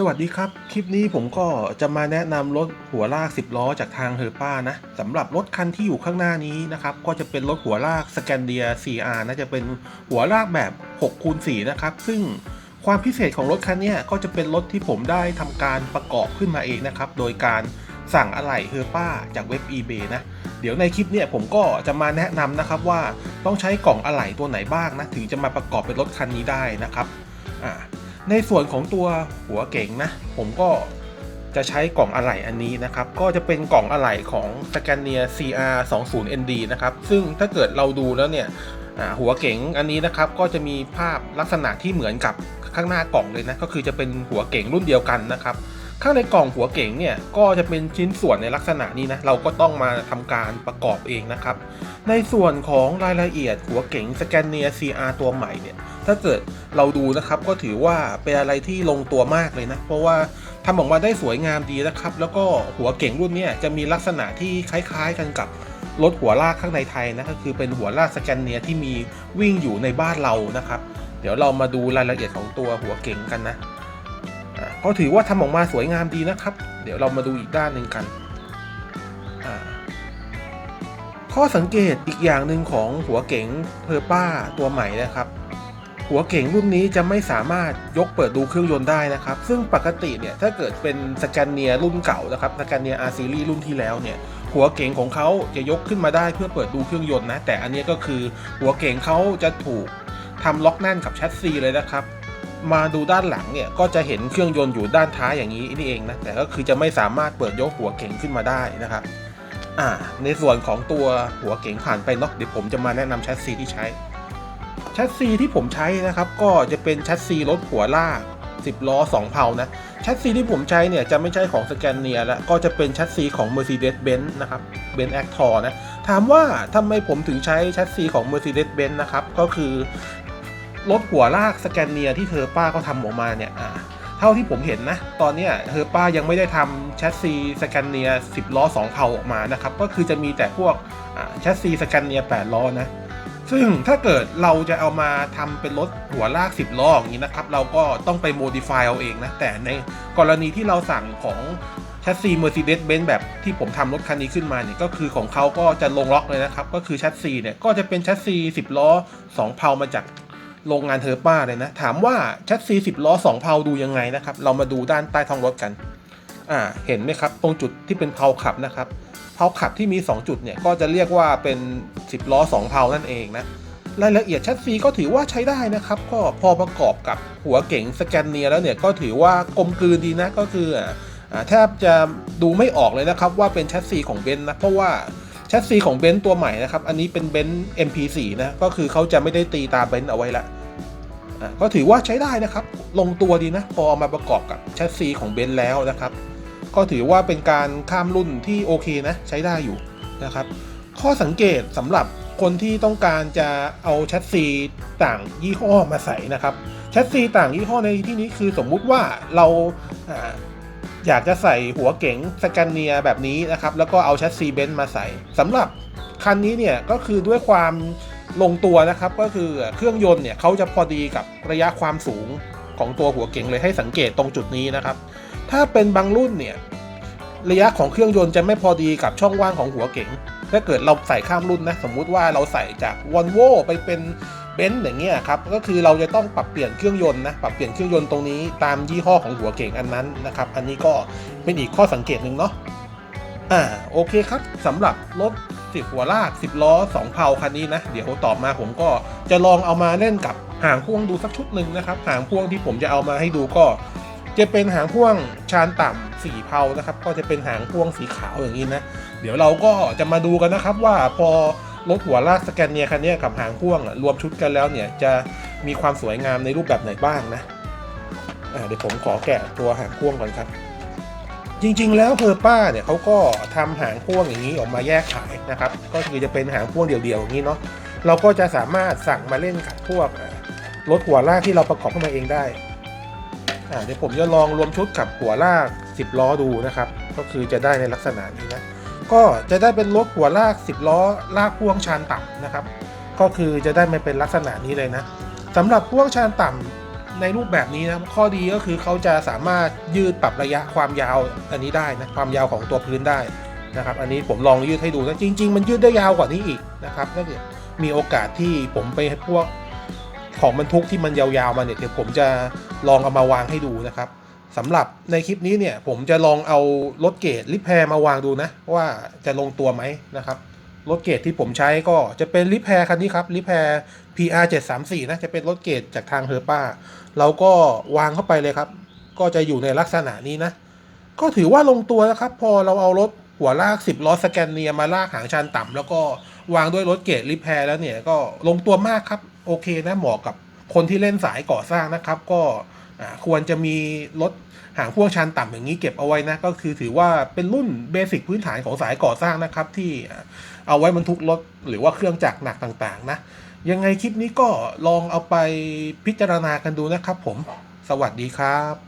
สวัสดีครับ คลิปนี้ผมก็จะมาแนะนำรถหัวลาก 10 ล้อจากทางเฮอร์ป้านะสำหรับรถคันที่อยู่ข้างหน้านี้นะครับ ก็จะเป็นรถหัวลากสแกนเดีย CR นะจะเป็นหัวลากแบบ6คูณ4นะครับ ซึ่งความพิเศษของรถคันนี้ก็จะเป็นรถที่ผมได้ทำการประกอบขึ้นมาเองนะครับ โดยการสั่งอะไหล่เฮอร์ป้าจากเว็บ eBay นะ เดี๋ยวในคลิปเนี่ยผมก็จะมาแนะนำนะครับว่าต้องใช้กล่องอะไหล่ตัวไหนบ้างนะ ถึงจะมาประกอบเป็นรถคันนี้ได้นะครับอ่า ในส่วนของตัวหัวเก๋งนะผมก็จะใช้กล่องอะไหล่อันนี้นะครับ ก็จะเป็นกล่องอะไหล่ของ s c a n i a CR 2 0 ND นะครับ ซึ่งถ้าเกิดเราดูแล้วเนี่ยหัวเก๋งอันนี้นะครับก็จะมีภาพลักษณะที่เหมือนกับข้างหน้ากล่องเลยนะก็คือจะเป็นหัวเก๋งรุ่นเดียวกันนะครับ ข้างในกล่องหัวเก๋งเนี่ยก็จะเป็นชิ้นส่วนในลักษณะนี้นะเราก็ต้องมาทำการประกอบเองนะครับ ในส่วนของรายละเอียดหัวเก๋ง s c a n i a CR ตัวใหม่เนี่ยถ้าเกิดเราดูนะครับก็ถือว่าเป็นอะไรที่ลงตัวมากเลยนะ เพราะว่าทำออกมาได้สวยงามดีนะครับ แล้วก็หัวเก่งรุ่นนี้จะมีลักษณะที่คล้ายๆกันกับรถหัวลากข้างในไทยนะก็คือเป็นหัวลากสแกนเนียที่มีวิ่งอยู่ในบ้านเรานะครับ เดี๋ยวเรามาดูรายละเอียดของตัวหัวเก่งกันนะ ก็ถือว่าทำออกมาสวยงามดีนะครับ เดี๋ยวเรามาดูอีกด้านหนึ่งกัน ข้อสังเกตอีกอย่างหนึ่งของหัวเก๋งเพอร์ป้าตัวใหม่นะครับ หัวเก่งรุ่นนี้จะไม่สามารถยกเปิดดูเครื่องยนต์ได้นะครับ ซึ่งปกติเนี่ยถ้าเกิดเป็นสแกนเนียรุ่นเก่านะครับสแกนเนียอาร์ซีรีรุ่นที่แล้วเนี่ยหัวเก่งของเขาจะยกขึ้นมาได้เพื่อเปิดดูเครื่องยนต์นะแต่อันนี้ก็คือหัวเก่งเขาจะถูกทำล็อกแน่นกับแชสซีเลยนะครับ มาดูด้านหลังเนี่ยก็จะเห็นเครื่องยนต์อยู่ด้านท้ายอย่างนี้นี่เองนะแต่ก็คือจะไม่สามารถเปิดยกหัวเก่งขึ้นมาได้นะครับอ่าในส่วนของตัวหัวเก่งผ่านไปเนาะเดี๋ยวผมจะมาแนะนำแชสซีที่ใช้แชสซีที่ผมใช้นะครับก็จะเป็นแชสซีรถหัวลาก10 ล้อ 2 เพานะแชสซีที่ผมใช้เนี่ยจะไม่ใช่ของสแกนเนียแล้วก็จะเป็นแชสซีของ Mercedes-Benz นะครับ Benz Actor นะ ถามว่าทำไมผมถึงใช้แชสซีของ Mercedes-Benz นะครับ ก็คือ รถหัวลากสแกนเนียที่เธอป้าเขาทำออกมาเนี่ยเท่าที่ผมเห็นนะ ตอนนี้เธอป้ายังไม่ได้ทำแชสซีสแกนเนีย10 ล้อ 2เพาออกมานะครับ ก็คือจะมีแต่พวกแชสซีสแกนเนีย8ล้อนะ ซึ่งถ้าเกิดเราจะเอามาทำเป็นรถหัวลาก 10 ล้ออย่างนี้นะครับ เราก็ต้องไปโมดิฟายเอาเองนะ แต่ในกรณีที่เราสั่งของแชสซี Mercedes-Benz แบบที่ผมทำรถคันนี้ขึ้นมาเนี่ยก็คือของเขาก็จะลงล็อกเลยนะครับ ก็คือแชสซีเนี่ยก็จะเป็นแชสซี 10 ล้อ 2 เพามาจาก โรงงานเทอร์ป้าเลยนะ ถามว่าแชสซี10 ล้อ 2 เพาดูยังไงนะครับ เรามาดูด้านใต้ท้องรถกัน อ่า เห็นไหมครับ ตรงจุดที่เป็นเพาขับนะครับ เพาขับที่มี 2 จุดเนี่ย ก็จะเรียกว่าเป็น 10 ล้อ 2 เพานั่นเองนะ รายละเอียดชัดซีก็ถือว่าใช้ได้นะครับ ก็พอประกอบกับหัวเก๋งสแกนเนียแล้วเนี่ย ก็ถือว่ากลมกลืนดีนะ ก็คืออ่าแทบจะดูไม่ออกเลยนะครับว่าเป็นชัดซีของเบนซ์นะ เพราะว่าชัดซีของเบนซ์ตัวใหม่นะครับ อันนี้เป็นเบนซ์ MP4 นะ ก็คือเขาจะไม่ได้ตีตาเบนซ์เอาไว้ละ ก็ถือว่าใช้ได้นะครับ ลงตัวดีนะ พอเอามาประกอบกับแชัดซีของเบนซ์แล้วนะครับ ก็ถือว่าเป็นการข้ามรุ่นที่โอเคนะ ใช้ได้อยู่นะครับ ข้อสังเกตสำหรับคนที่ต้องการจะเอาแชสซีต่างยี่ห้อมาใส่นะครับแชสซีต่างยี่ห้อในที่นี้คือสมมุติว่าเราอ่าอยากจะใส่หัวเก๋งสแกนเนียแบบนี้นะครับ แล้วก็เอาแชสซีเบนซ์มาใส่สำหรับคันนี้เนี่ยก็คือด้วยความ ลงตัวนะครับก็คือเครื่องยนต์เนี่ยเขาจะพอดีกับระยะความสูงของตัวหัวเก๋งเลยให้สังเกตตรงจุดนี้นะครับ ถ้าเป็นบางรุ่นเนี่ยระยะของเครื่องยนต์จะไม่พอดีกับช่องว่างของหัวเก๋งถ้าเกิดเราใส่ข้ามรุ่นนะสมมุติว่าเราใส่จากวอลโวไปเป็นเบนซ์อย่างเงี้ยครับก็คือเราจะต้องปรับเปลี่ยนเครื่องยนต์นะปรับเปลี่ยนเครื่องยนต์ตรงนี้ตามยี่ห้อของหัวเก่งอันนั้นนะครับอันนี้ก็เป็นอีกข้อสังเกตหนึ่งเนาะอ่าโอเคครับสำหรับรถ สิบหัวลาก 10 ล้อ 2 เพาคันนี้นะ เดี๋ยวต่อมาผมก็จะลองเอามาเล่นกับหางพ่วงดูสักชุดหนึ่งนะครับหางพ่วงที่ผมจะเอามาให้ดูก็ จะเป็นหางพ่วงชานต่ำสีเพานะครับก็จะเป็นหางพ่วงสีขาวอย่างนี้นะ เดี๋ยวเราก็จะมาดูกันนะครับว่าพอรถหัวลากสแกนเนียคันนี้กับหางพ่วงรวมชุดกันแล้วเนี่ยจะมีความสวยงามในรูปแบบไหนบ้างนะเดี๋ยวผมขอแกะตัวหางพ่วงก่อนครับ จริงๆ แล้วเพอร์ป้าเนี่ยเขาก็ทำหางพ่วงอย่างนี้ออกมาแยกขายนะครับ ก็คือจะเป็นหางพ่วงเดี่ยวๆอย่างนี้เนาะเราก็จะสามารถสั่งมาเล่นกับพวกรถหัวลากที่เราประกอบขึ้นมาเองได้เดี๋ยวผมจะลองรวมชุดกับหัวลาก 10 ล้อดูนะครับ ก็คือจะได้ในลักษณะนี้นะก็จะได้เป็นรถหัวลาก 10 ล้อลากพ่วงชานต่ำนะครับ ก็คือจะได้มาเป็นลักษณะนี้เลยนะสำหรับพ่วงชานต่ำ ในรูปแบบนี้นะข้อดีก็คือเขาจะสามารถยืดปรับระยะความยาวอันนี้ได้นะความยาวของตัวพื้นได้นะครับอันนี้ผมลองยืดให้ดูนะจริง ๆ มันยืดได้ยาวกว่านี้อีกนะครับถ้าเกิดมีโอกาสที่ผมไปพวกของบรรทุกที่มันยาวๆมาเนี่ยเดี๋ยวผมจะลองเอามาวางให้ดูนะครับสำหรับในคลิปนี้เนี่ยผมจะลองเอารถเกรดลิแพรมาวางดูนะว่าจะลงตัวไหมนะครับ รถเกรดที่ผมใช้ก็จะเป็นลิฟแพรคันนี้ครับลิฟแพร PR 734นะจะเป็นรถเกรดจากทางเฮอร์ป้า เราก็วางเข้าไปเลยครับ ก็จะอยู่ในลักษณะนี้นะ ก็ถือว่าลงตัวนะครับ พอเราเอารถหัวลาก 10ล้อสแกนเนียมาลากหางชันต่ำแล้วก็วางด้วยรถเกรดลิฟแพรแล้วเนี่ยก็ลงตัวมากครับ โอเคนะเหมาะกับคนที่เล่นสายก่อสร้างนะครับ ก็ ควรจะมีรถหางพ่วงชันต่ำอย่างนี้เก็บเอาไว้นะ ก็คือถือว่าเป็นรุ่นเบสิกพื้นฐานของสายก่อสร้างนะครับ ที่เอาไว้บรรทุกรถหรือว่าเครื่องจักรหนักต่างๆ นะ ยังไงคลิปนี้ก็ลองเอาไปพิจารณากันดูนะครับผม สวัสดีครับ